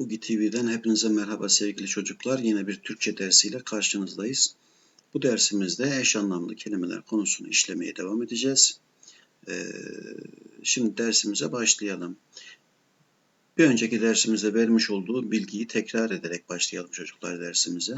Ugi TV'den hepinize merhaba sevgili çocuklar. Yine bir Türkçe dersiyle karşınızdayız. Bu dersimizde eş anlamlı kelimeler konusunu işlemeye devam edeceğiz. Ee, şimdi dersimize başlayalım. Bir önceki dersimizde vermiş olduğu bilgiyi tekrar ederek başlayalım çocuklar dersimize.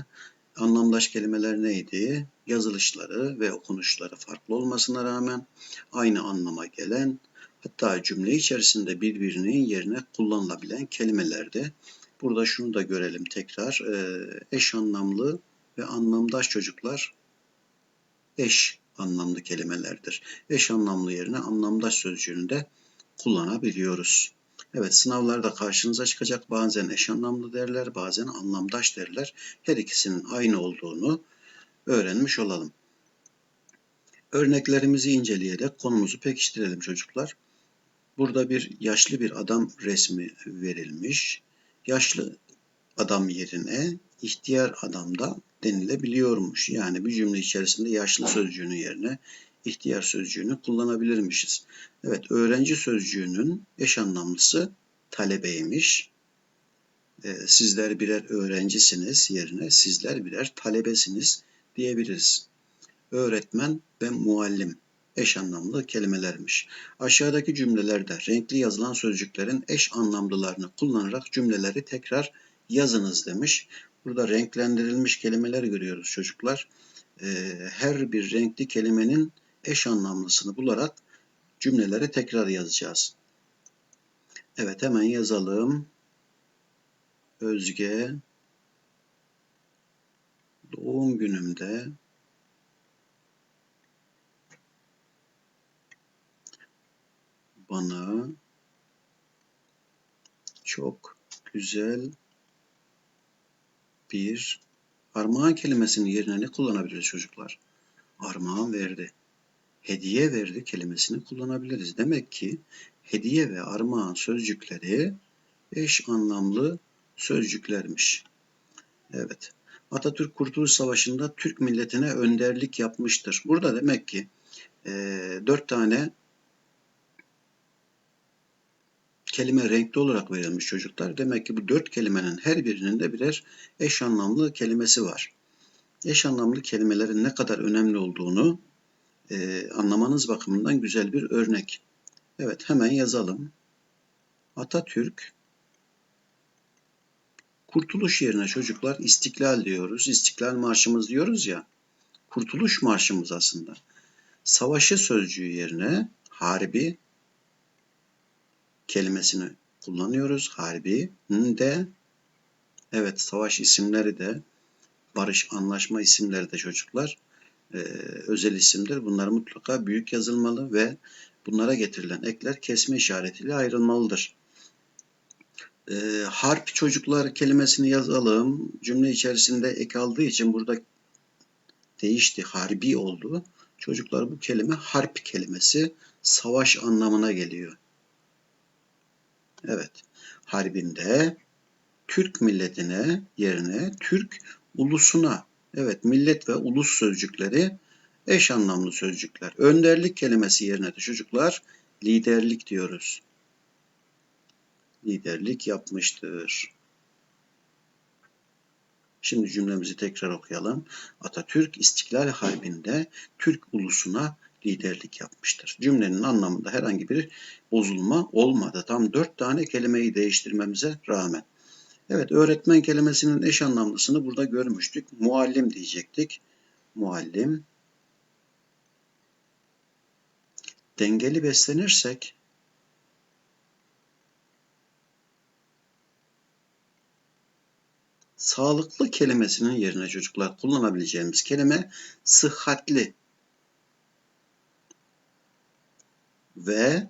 Anlamdaş kelimeler neydi? Yazılışları ve okunuşları farklı olmasına rağmen aynı anlama gelen hatta cümle içerisinde birbirinin yerine kullanılabilen kelimelerdi. Burada şunu da görelim tekrar. Ee, eş anlamlı ve anlamdaş çocuklar eş anlamlı kelimelerdir. Eş anlamlı yerine anlamdaş sözcüğünü de kullanabiliyoruz. Evet sınavlarda karşınıza çıkacak bazen eş anlamlı derler bazen anlamdaş derler. Her ikisinin aynı olduğunu öğrenmiş olalım. Örneklerimizi inceleyerek konumuzu pekiştirelim çocuklar. Burada bir yaşlı bir adam resmi verilmiş. Yaşlı adam yerine ihtiyar adam da denilebiliyormuş. Yani bir cümle içerisinde yaşlı sözcüğünün yerine ihtiyar sözcüğünü kullanabilirmişiz. Evet, öğrenci sözcüğünün eş anlamlısı talebeymiş. Ee, sizler birer öğrencisiniz yerine sizler birer talebesiniz diyebiliriz. Öğretmen ve muallim eş anlamlı kelimelermiş. Aşağıdaki cümlelerde renkli yazılan sözcüklerin eş anlamlılarını kullanarak cümleleri tekrar yazınız demiş. Burada renklendirilmiş kelimeler görüyoruz çocuklar. Ee, her bir renkli kelimenin eş anlamlısını bularak cümleleri tekrar yazacağız. Evet hemen yazalım. Özge doğum günümde bana çok güzel bir armağan kelimesinin yerine ne kullanabiliriz çocuklar? Armağan verdi. Hediye verdi kelimesini kullanabiliriz. Demek ki hediye ve armağan sözcükleri eş anlamlı sözcüklermiş. Evet. Atatürk Kurtuluş Savaşı'nda Türk milletine önderlik yapmıştır. Burada demek ki e, dört tane kelime renkli olarak verilmiş çocuklar. Demek ki bu dört kelimenin her birinin de birer eş anlamlı kelimesi var. Eş anlamlı kelimelerin ne kadar önemli olduğunu e, anlamanız bakımından güzel bir örnek. Evet hemen yazalım. Atatürk Kurtuluş yerine çocuklar istiklal diyoruz. İstiklal marşımız diyoruz ya. Kurtuluş marşımız aslında. Savaşı sözcüğü yerine harbi kelimesini kullanıyoruz. Harbi de evet savaş isimleri de barış anlaşma isimleri de çocuklar e, özel isimdir. Bunlar mutlaka büyük yazılmalı ve bunlara getirilen ekler kesme işaretiyle ayrılmalıdır. E, harp çocuklar kelimesini yazalım. Cümle içerisinde ek aldığı için burada değişti. Harbi oldu. Çocuklar bu kelime harp kelimesi savaş anlamına geliyor. Evet. Harbinde Türk milletine yerine Türk ulusuna evet millet ve ulus sözcükleri eş anlamlı sözcükler. Önderlik kelimesi yerine de çocuklar liderlik diyoruz. Liderlik yapmıştır. Şimdi cümlemizi tekrar okuyalım. Atatürk İstiklal Harbi'nde Türk ulusuna liderlik yapmıştır. Cümlenin anlamında herhangi bir bozulma olmadı. Tam dört tane kelimeyi değiştirmemize rağmen. Evet öğretmen kelimesinin eş anlamlısını burada görmüştük. Muallim diyecektik. Muallim. Dengeli beslenirsek sağlıklı kelimesinin yerine çocuklar kullanabileceğimiz kelime sıhhatli ve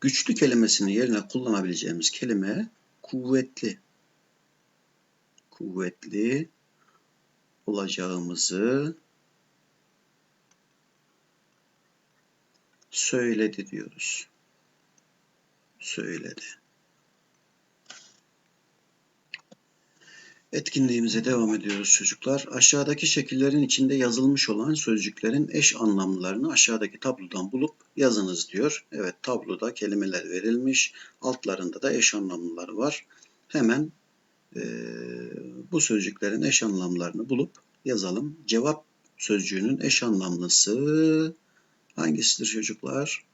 güçlü kelimesinin yerine kullanabileceğimiz kelime kuvvetli. Kuvvetli olacağımızı söyledi diyoruz. Söyledi. Etkinliğimize devam ediyoruz çocuklar. Aşağıdaki şekillerin içinde yazılmış olan sözcüklerin eş anlamlarını aşağıdaki tablodan bulup yazınız diyor. Evet tabloda kelimeler verilmiş. Altlarında da eş anlamlılar var. Hemen Ee, bu sözcüklerin eş anlamlarını bulup yazalım. Cevap sözcüğünün eş anlamlısı hangisidir çocuklar?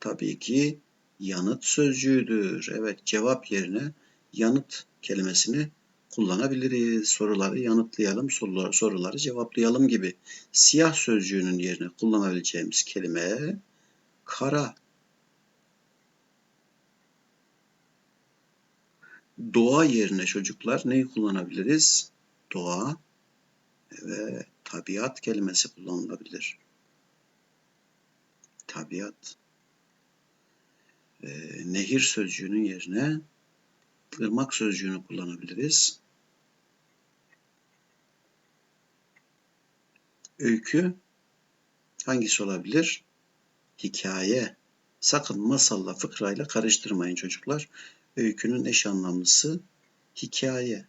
Tabii ki yanıt sözcüğüdür. Evet cevap yerine yanıt kelimesini kullanabiliriz. Soruları yanıtlayalım, soruları, soruları cevaplayalım gibi. Siyah sözcüğünün yerine kullanabileceğimiz kelime kara. Doğa yerine çocuklar neyi kullanabiliriz? Doğa ve tabiat kelimesi kullanılabilir. Tabiat. Ee, nehir sözcüğünün yerine ırmak sözcüğünü kullanabiliriz. Öykü hangisi olabilir? Hikaye. Sakın masalla fıkrayla karıştırmayın çocuklar. Öykünün eş anlamlısı hikaye.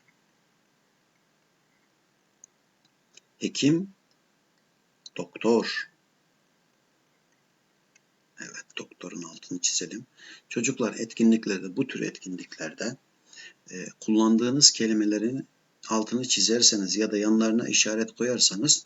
Hekim, doktor. Evet, doktorun altını çizelim. Çocuklar etkinliklerde, bu tür etkinliklerde kullandığınız kelimelerin altını çizerseniz ya da yanlarına işaret koyarsanız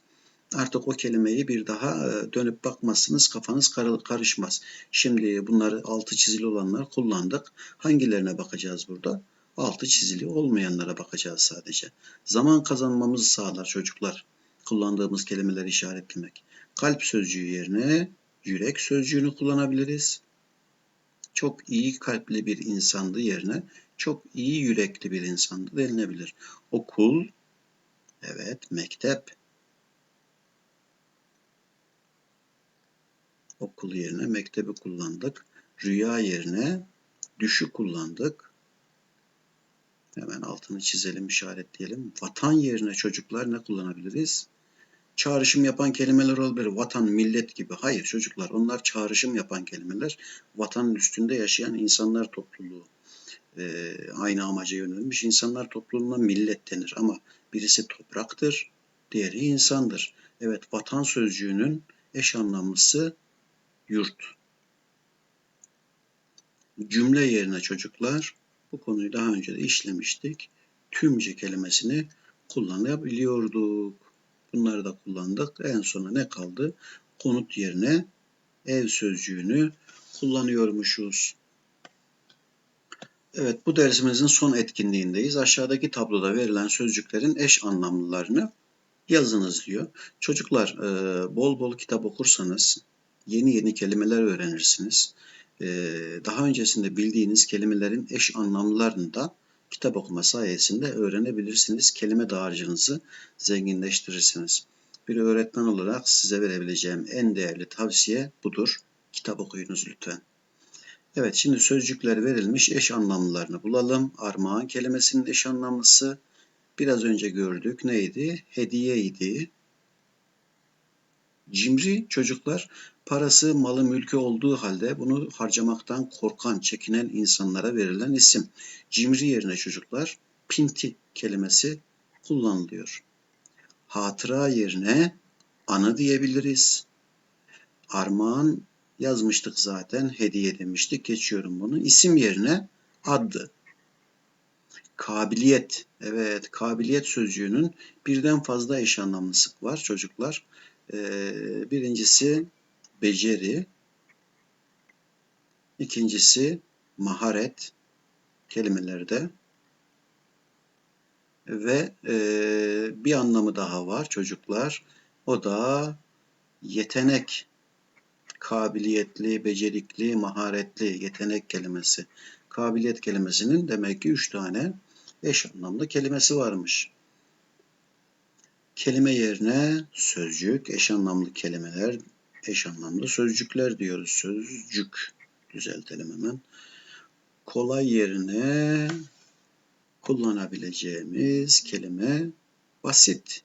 artık o kelimeyi bir daha e, dönüp bakmazsınız, kafanız karışmaz. Şimdi bunları altı çizili olanlar kullandık. Hangilerine bakacağız burada? Altı çizili olmayanlara bakacağız sadece. Zaman kazanmamızı sağlar çocuklar. Kullandığımız kelimeleri işaretlemek. Kalp sözcüğü yerine yürek sözcüğünü kullanabiliriz. Çok iyi kalpli bir insandı yerine çok iyi yürekli bir insandı denilebilir. Okul, evet mektep. Okul yerine mektebi kullandık. Rüya yerine düşü kullandık. Hemen altını çizelim, işaretleyelim. Vatan yerine çocuklar ne kullanabiliriz? çağrışım yapan kelimeler olabilir. Vatan, millet gibi. Hayır çocuklar onlar çağrışım yapan kelimeler. Vatanın üstünde yaşayan insanlar topluluğu. Ee, aynı amaca yönelmiş insanlar topluluğuna millet denir. Ama birisi topraktır, diğeri insandır. Evet vatan sözcüğünün eş anlamlısı yurt. Cümle yerine çocuklar bu konuyu daha önce de işlemiştik. Tümce kelimesini kullanabiliyorduk. Bunları da kullandık. En sona ne kaldı? Konut yerine ev sözcüğünü kullanıyormuşuz. Evet bu dersimizin son etkinliğindeyiz. Aşağıdaki tabloda verilen sözcüklerin eş anlamlılarını yazınız diyor. Çocuklar e, bol bol kitap okursanız yeni yeni kelimeler öğrenirsiniz. E, daha öncesinde bildiğiniz kelimelerin eş anlamlarını da kitap okuma sayesinde öğrenebilirsiniz. Kelime dağarcığınızı zenginleştirirsiniz. Bir öğretmen olarak size verebileceğim en değerli tavsiye budur. Kitap okuyunuz lütfen. Evet şimdi sözcükler verilmiş eş anlamlılarını bulalım. Armağan kelimesinin eş anlamlısı biraz önce gördük neydi? Hediyeydi. Cimri çocuklar parası, malı, mülkü olduğu halde bunu harcamaktan korkan, çekinen insanlara verilen isim. Cimri yerine çocuklar pinti kelimesi kullanılıyor. Hatıra yerine anı diyebiliriz. Armağan yazmıştık zaten, hediye demiştik. Geçiyorum bunu. İsim yerine adı. Kabiliyet. Evet, kabiliyet sözcüğünün birden fazla eş anlamlısı var çocuklar. Ee, birincisi beceri, ikincisi maharet kelimelerde ve e, bir anlamı daha var çocuklar. O da yetenek, kabiliyetli, becerikli, maharetli, yetenek kelimesi. Kabiliyet kelimesinin demek ki üç tane eş anlamlı kelimesi varmış. Kelime yerine sözcük, eş anlamlı kelimeler, eş anlamlı sözcükler diyoruz. Sözcük düzeltelim hemen. Kolay yerine kullanabileceğimiz kelime basit.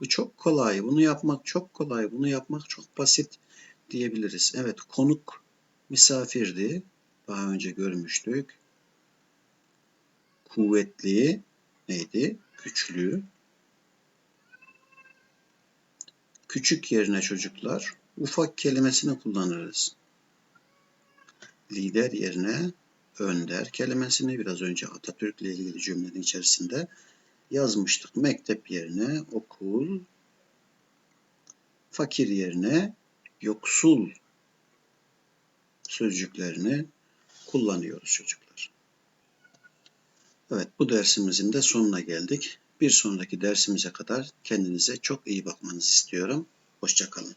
Bu çok kolay, bunu yapmak çok kolay, bunu yapmak çok basit diyebiliriz. Evet, konuk misafirdi. Daha önce görmüştük. Kuvvetli neydi? Güçlü. Küçük yerine çocuklar ufak kelimesini kullanırız. Lider yerine önder kelimesini biraz önce Atatürk ile ilgili cümlenin içerisinde yazmıştık. Mektep yerine okul, fakir yerine yoksul sözcüklerini kullanıyoruz çocuklar. Evet bu dersimizin de sonuna geldik. Bir sonraki dersimize kadar kendinize çok iyi bakmanızı istiyorum. Hoşçakalın.